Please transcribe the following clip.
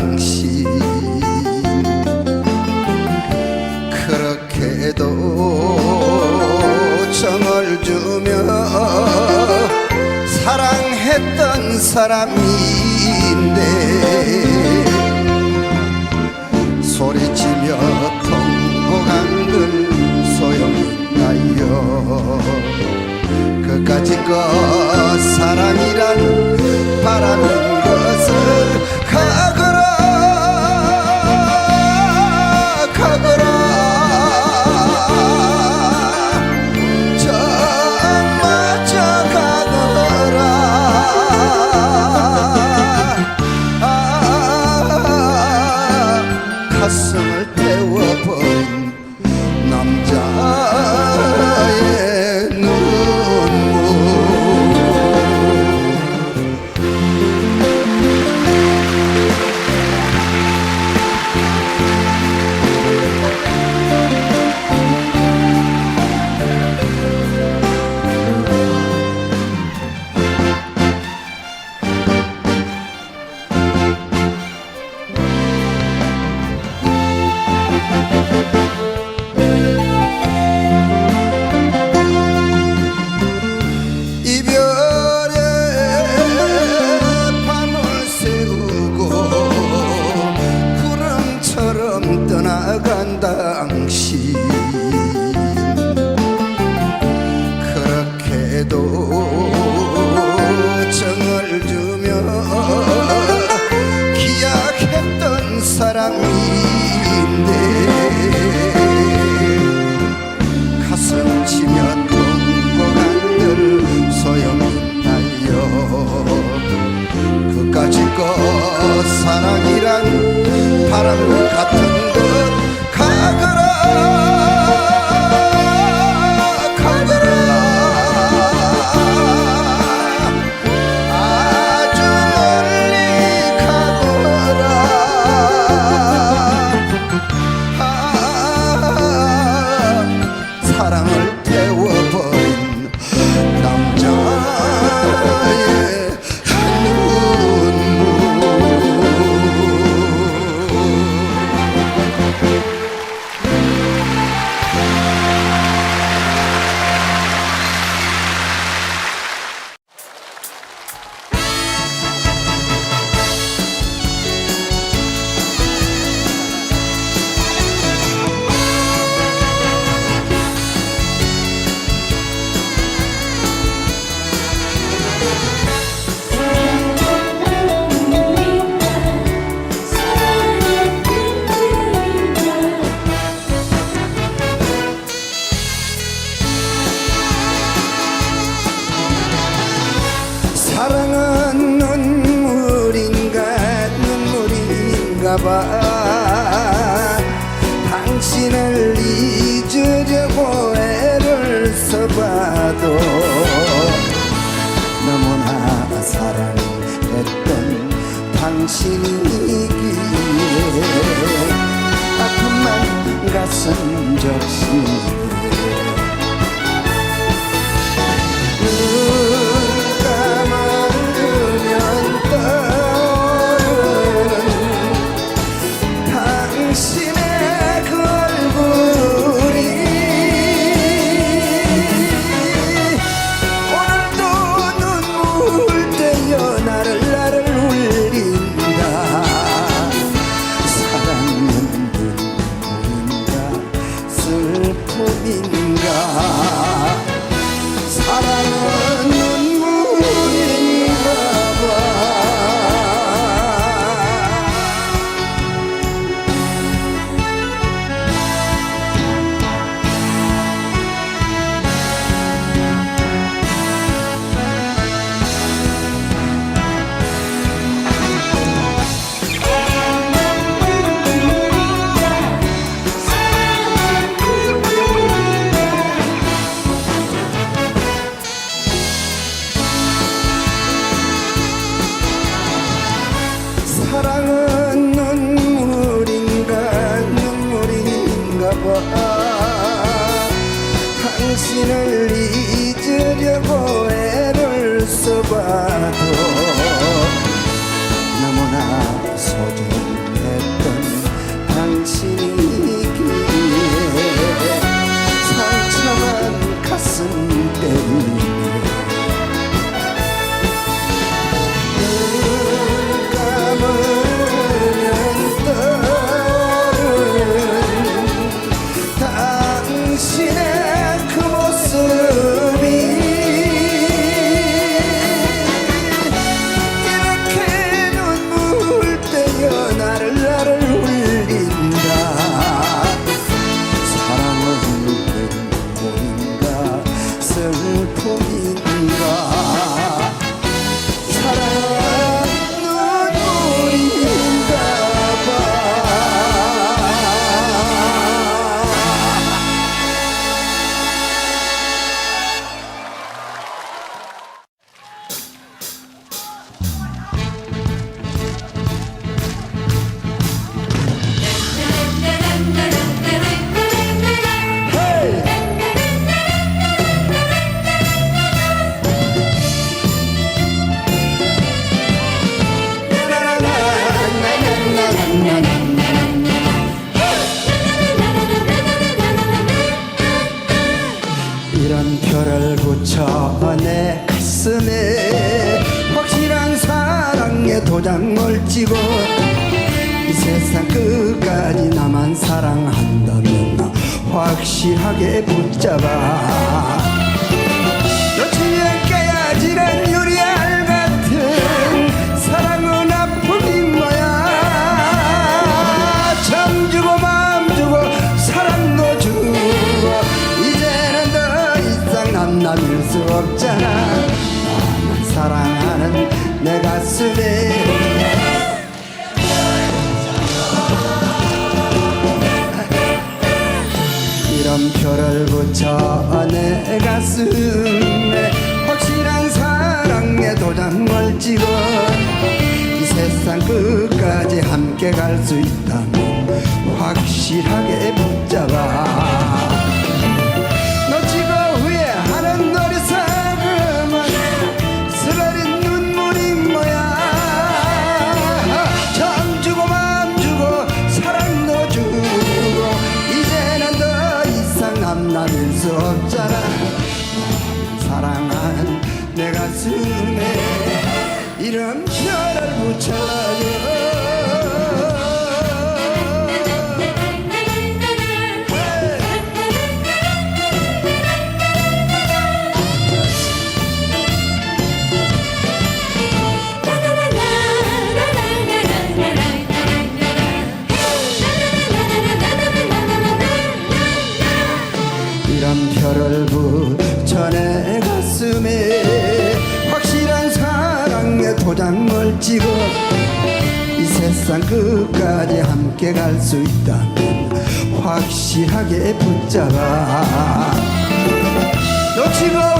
당신. 그렇게도 정을 주며 사랑했던 사람인데 소리치며 통곡한들 소용있나요? 끝까지 꺼 ಗಂಧ 당신이기에 아픔만 가슴 적시고 당신을 잊으려고 애를 써봐 이런 별을 붙여 내 가슴에 확실한 사랑의 도장을 찍어 이 세상 끝까지 나만 사랑한다면 나 확실하게 붙잡아 이런 표를 붙여 내 가슴에 확실한 사랑의 도장을 찍어 이 세상 끝까지 함께 갈 수 있다면 확실하게 붙잡아 남남일 수 없잖아. 사랑하는 내 가슴에 이런 별을 붙여줘 사랑의 도장을 찍어 이 세상 끝까지 함께 갈 수 있다면 확실하게 붙잡아. 놓치고